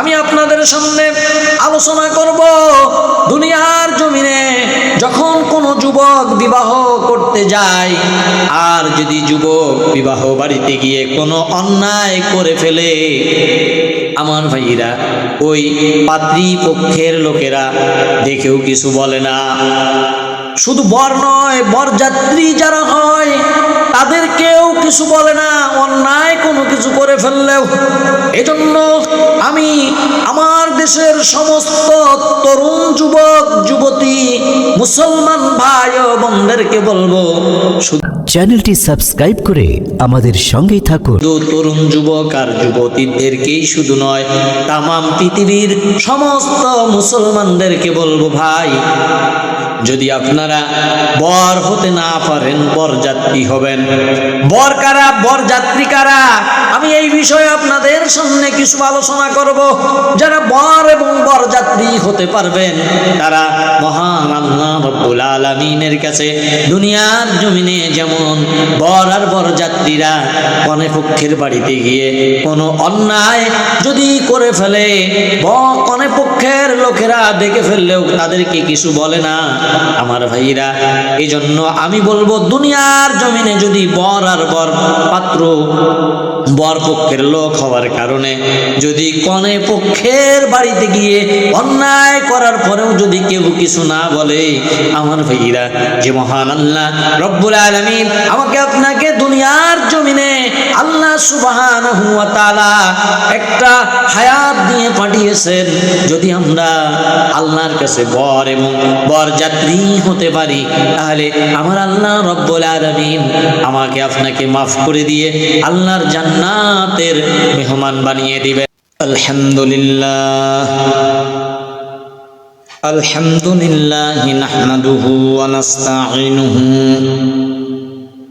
আমি আপনাদের সামনে আলোচনা করব দুনিয়ার জমিনে যখন কোনো যুবক বিবাহ করতে যায়, আর যদি যুবক বিবাহ বাড়িতে গিয়ে কোনো অন্যায় করে ফেলে, আমার ভাইরা ওই পাত্রী পক্ষের লোকেরা দেখেও কিছু বলে না। শুধু বর নয়, বরযাত্রী যারা হয় তাদেরকেও কিছু বলে না, অন্যায় কোনো কিছু করে ফেললেও। এজন্য আমি আমার দেশের সমস্ত তরুণ যুবক, যুবতী, মুসলমান ভাই ও বোনদেরকে বলব চ্যানেলটি সাবস্ক্রাইব করে আমাদের সঙ্গেই থাকুন। তরুণ যুবক আর যুবতীদেরকেই শুধু নয়, তামাম পৃথিবীর সমস্ত মুসলমানদেরকে বলব ভাই, যদি আপনারা বর হতে না পারেন, বরযাত্রী হবেন। বর কারা? বরযাত্রী কারা? আমি এই বিষয়ে আপনাদের সামনে কিছু আলোচনা করব। যারা বর এবং বরযাত্রী হতে পারবেন, তারা মহান আল্লাহ রব্বুল আলামিনের কাছে দুনিয়ার জমিনে যেমন বর আর বরযাত্রীরা কনে পক্ষের বাড়িতে গিয়ে কোনো অন্যায় যদি করে ফেলে কনে পক্ষের লোকেরা দেখে ফেললেও তাদেরকে কিছু বলে না। আমার ভাইরা এই জন্য আমি বলব, দুনিয়ার জমিনে যদি বর আর বর পাত্র বর পক্ষের লোক হওয়ার কারণে যদি কনে পক্ষের বাড়িতে গিয়ে অন্যায় করার পরেও যদি কেউ কিছু না বলে, আমার ভাইরা, যে মহান আল্লাহ রব্বুল আলমিন আমাকে আপনাকে দুনিয়ার জমিনে আল্লাহ সুবহানাহু ওয়া তাআলা একটা হায়াত দিয়ে পাঠিয়েছেন যদি আমরা আল্লাহর কাছে বর এবং বরযাত্রী হতে পারি তাহলে আমার আল্লাহ রব্বুল আলামিন আমাকে আপনাকে মাফ করে দিয়ে আল্লাহর জান্নাতের মেহমান বানিয়ে দিবেন আলহামদুলিল্লাহ الحمد لله نحمده ونستعينه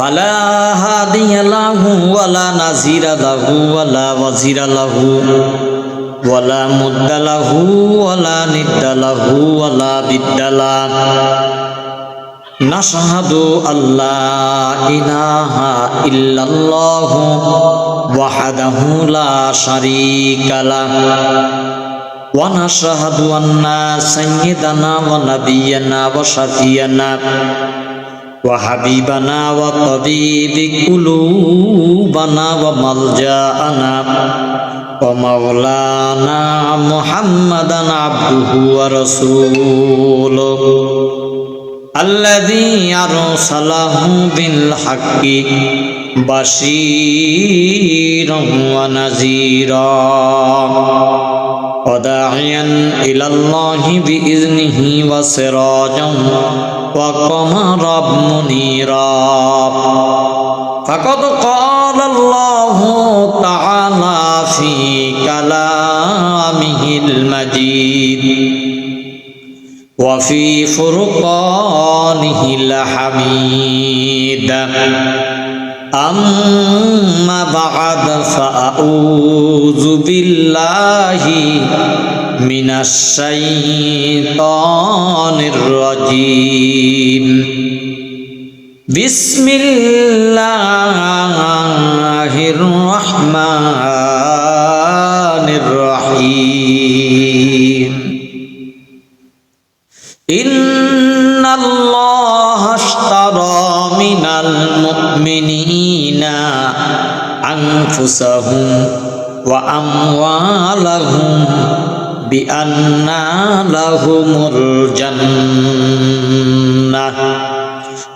ফালা হাদিয়া লাহু ওয়ালা নাজিরা লাহু ওয়ালা ওয়াজিরা লাহু ওয়ালা মুদ্দা লাহু ওয়ালা আল্লাহ ইলাহা ইল্লাল্লাহু ওয়াহদাহু লা শারীকা লাহু। ونشهد أن سيدنا ونبينا وشفينا وحبيبنا وطبيب قلوبنا وملجاءنا ومولانا محمدا عبده ورسوله الذي أرسله بالحق بشيرا ونذيرا وداعيا إلى الله بإذنه وسراجا وقمرا منيرا فقد قال الله تعالى في كلامه المجيد وفي فرقانه الحميد أما بعد فأعوذ بالله من الشيطان الرجيم بسم الله الرحمن الرحيم إن الله اشترى من المؤمنين أنفسهم وأموالهم بأن لهم الجنة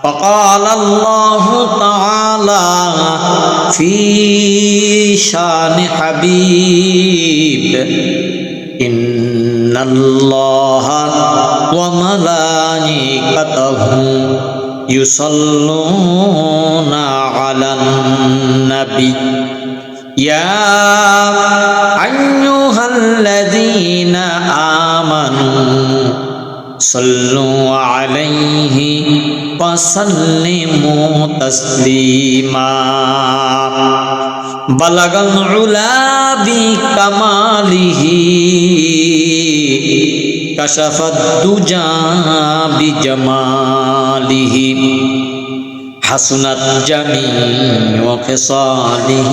وقال الله تعالى في شان حبيب إن الله وملائكته يصلون على النبي يا أيها الذين آمنوا صلوا عليه وسلموا تسليما بلغ العلا بكماله كشف الدجى بجماله حسنت جميع خصاله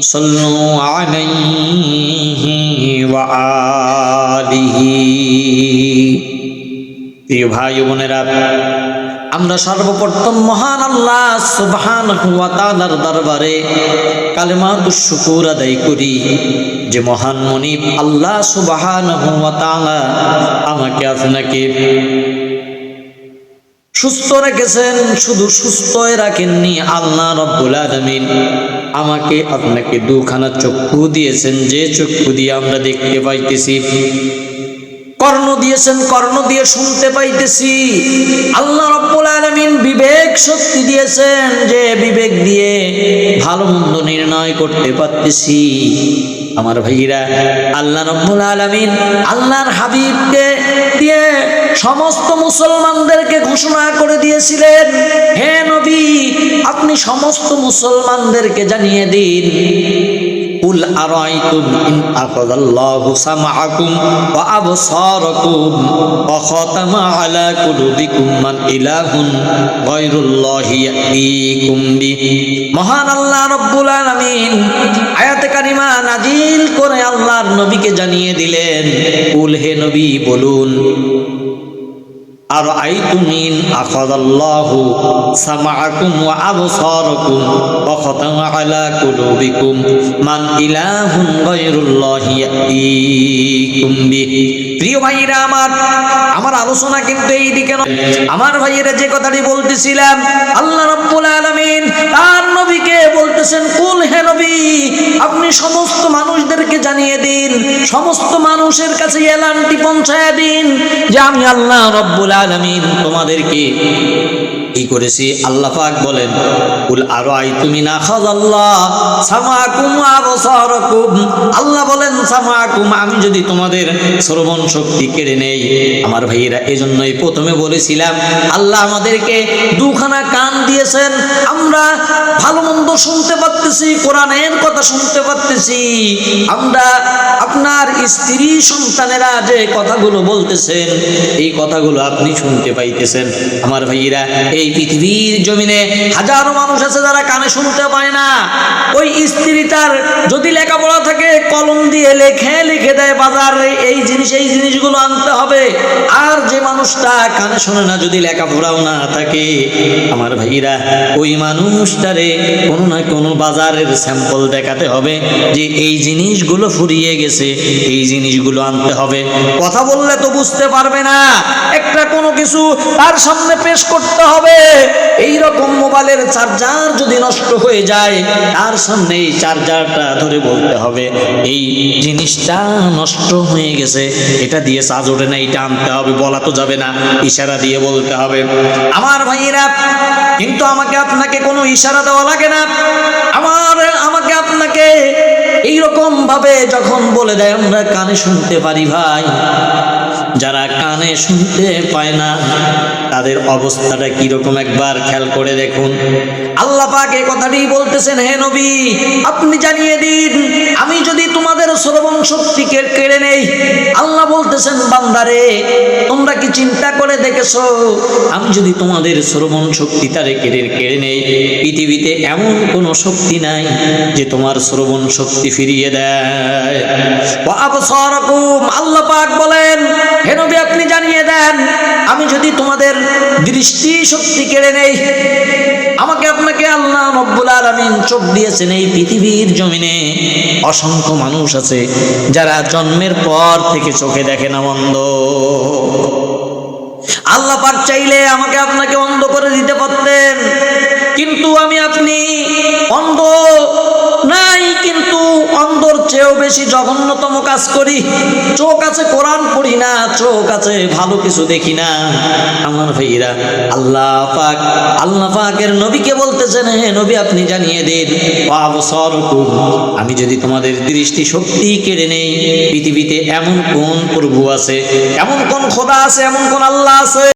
صلوا عليه وآله প্রিয় ভাই ও বোনেরা আমরা সর্বপ্রথম মহান আল্লাহ সুবহানাহু ওয়া তাআলার দরবারে কালেমা শুকুর আদায় করি যে মহান মনিব আল্লাহ সুবহানাহু ওয়া তাআলা আমাকে আপনাকে সুস্থ রেখেছেন, শুধু সুস্থই রাখেননি, আল্লাহ রব্বুল আলামিন আমাকে আপনাকে দুখানা চক্ষু দিয়েছেন। যে চক্ষু দিয়ে আমরা দেখতে পাইতেছি কর্ণ দিয়েছেন, কর্ণ দিয়ে শুনতে পাইতেছি। আল্লাহ রব্বুল আলামিন বিবেক শক্তি দিয়েছেন যে বিবেক দিয়ে ভালো মন্দ নির্ণয় করতে পারতেছি। আমার ভাইরা আল্লাহ রব্বুল আলামিন আল্লাহর হাবিবকে দিয়ে সমস্ত মুসলমানদেরকে ঘোষণা করে দিয়েছিলেন, হে নবী, আপনি সমস্ত মুসলমানদেরকে জানিয়ে দিন কুল আরাইতুম ইন আখাযাল্লাহু সামআকুম ওয়া আবসারাকুম ওয়া খাতামা আলা কুলুবিকুম মান ইলাহুন গায়রুল্লাহি ইয়াতিকুম বি। মহান আল্লাহ রব্বুল আলামিন আয়াতে কারিমা নাজিল করে আল্লাহর নবীকে জানিয়ে দিলেন কুল হে নবী বলুন আর আইতুমিন আখাদাল্লাহু সামাআকুম ওয়া আবসারাকুম ওয়া খাতামা আলা কুলুবিকুম। মান ইলাহুন গায়রুল্লাহি ইয়াতিকুম বিহি। প্রিয় ভাইরা আমার আমার আলোচনা কিন্তু এই দিকে। আমার ভাইয়েরা যে কথাটি বলতেছিলাম, আল্লাহ রব্বুল আলামিন তার নবীকে বলতেছেন, কুল হে নবী, আপনি সমস্ত মানুষদেরকে জানিয়ে দিন, সমস্ত মানুষের কাছে এলানটি পৌঁছায় দিন যে আমি আল্লাহ রব্বুল আলামিন তোমাদেরকে কি করেছি? আল্লাহ পাক বলেন, কুল আরও আই তুমি না খাজাল্লাহ সামাকুম আবসারাকুম? আল্লাহ বলেন, সামাকুম, আমি যদি তোমাদের শ্রবণ শক্তি কেড়ে নেই, আমার ভাইয়েরা এজন্যই প্রথমে বলেছিলাম, আল্লাহ আমাদেরকে দুখানা কান দিয়েছেন, আমরা ভালো মন্দ শুনতে পারতেছি, কোরআনের কথা শুনতে পারতেছি, আমরা আপনার স্ত্রী সন্তানেরা যে কথাগুলো বলতেছেন, এই কথাগুলো আপনি শুনতে পাইতেছেন। আমার ভাইয়েরা এই পৃথিবীর জমিনে হাজারো মানুষ আছে যারা কানে শুনতে পায় না। ওই স্ত্রী তার যদি লেখাপড়া থাকে, কলম দিয়ে লেখে, লিখে দেয় বাজারে, এই জিনিস, এই জিনিসগুলো আনতে হবে। আর যে মানুষটা কানে শোনে না, যদি লেখাপড়াও না থাকে, আমার ভাইরা, ওই মানুষটারে কোনো না কোনো বাজারের স্যাম্পল দেখাতে হবে যে এই জিনিসগুলো ফুরিয়ে গেছে, এই জিনিসগুলো আনতে হবে। কথা বললে তো বুঝতে পারবে না। একটা কোনো কিছু তার সামনে পেশ করতে হবে। এই রকম মোবাইলের চার্জার যদি নষ্ট হয়ে যায়, তার সামনে এই চার্জারটা ধরে বলতে হবে, এই জিনিসটা নষ্ট হয়ে গেছে, এটা দিয়ে চার্জ ওঠে না, এটা আনতে হবে, বলা তো যাবে না, ইশারা দিয়ে বলতে হবে। আমার ভাইয়েরা, কিন্তু আমাকে আপনাকে কোনো ইশারা দেওয়া লাগে না। আমার, আমাকে আপনাকে এইরকম ভাবে যখন বলে দেয়, আমরা কানে শুনতে পারি ভাই। যারা কানে শুনতে পায় না তাদের অবস্থাটা কীরকম একবার খেয়াল করে দেখুন। আল্লাহ পাক কথাটি বলতেছেন, হে নবী, আপনি জানিয়ে দিন, আমি যদি তোমাদের শ্রবণ শক্তিকে কেড়ে নেই, আল্লাহ বলতেছেন, বান্দারে, তোমরা কি চিন্তা করে দেখেছ? আমি যদি তোমাদের শ্রবণ শক্তি তারে কেড়ে কেড়ে নেই, পৃথিবীতে এমন কোনো শক্তি নাই যে তোমার শ্রবণ শক্তি ফিরিয়ে দেয়। আল্লাহ পাক বলেন, হে নবী, আপনি জানিয়ে দেন, আমি যদি তোমাদের দৃষ্টি শক্তি কেড়ে নেই। আমাকে আপনাকে আল্লাহ রব্বুল আলামিন চোখ দিয়েছেন এই পৃথিবীর জমিনে। অসংখ্য মানুষ আছে যারা জন্মের পর থেকে চোখে দেখে না বন্ধ আল্লাহ পাক চাইলে আমাকে আপনাকে অন্ধ করে দিতে পারতেন। কিন্তু আমি আপনি অন্ধ নাই, কিন্তু অন্ধর চেয়েও বেশি জঘন্যতম কাজ করি। চোখ আছে কোরআন পড়ি না, চোখ আছে ভালো কিছু দেখি না। আমার ভাইরা আল্লাহ পাক, আল্লাহ পাকের নবীকে বলতেছেন, হে নবী, আপনি জানিয়ে দিন আমি যদি তোমাদের দৃষ্টি শক্তি কেড়ে নেই, পৃথিবীতে এমন কোন প্রভু আছে, এমন কোন খোদা আছে, এমন কোন আল্লাহ আছে?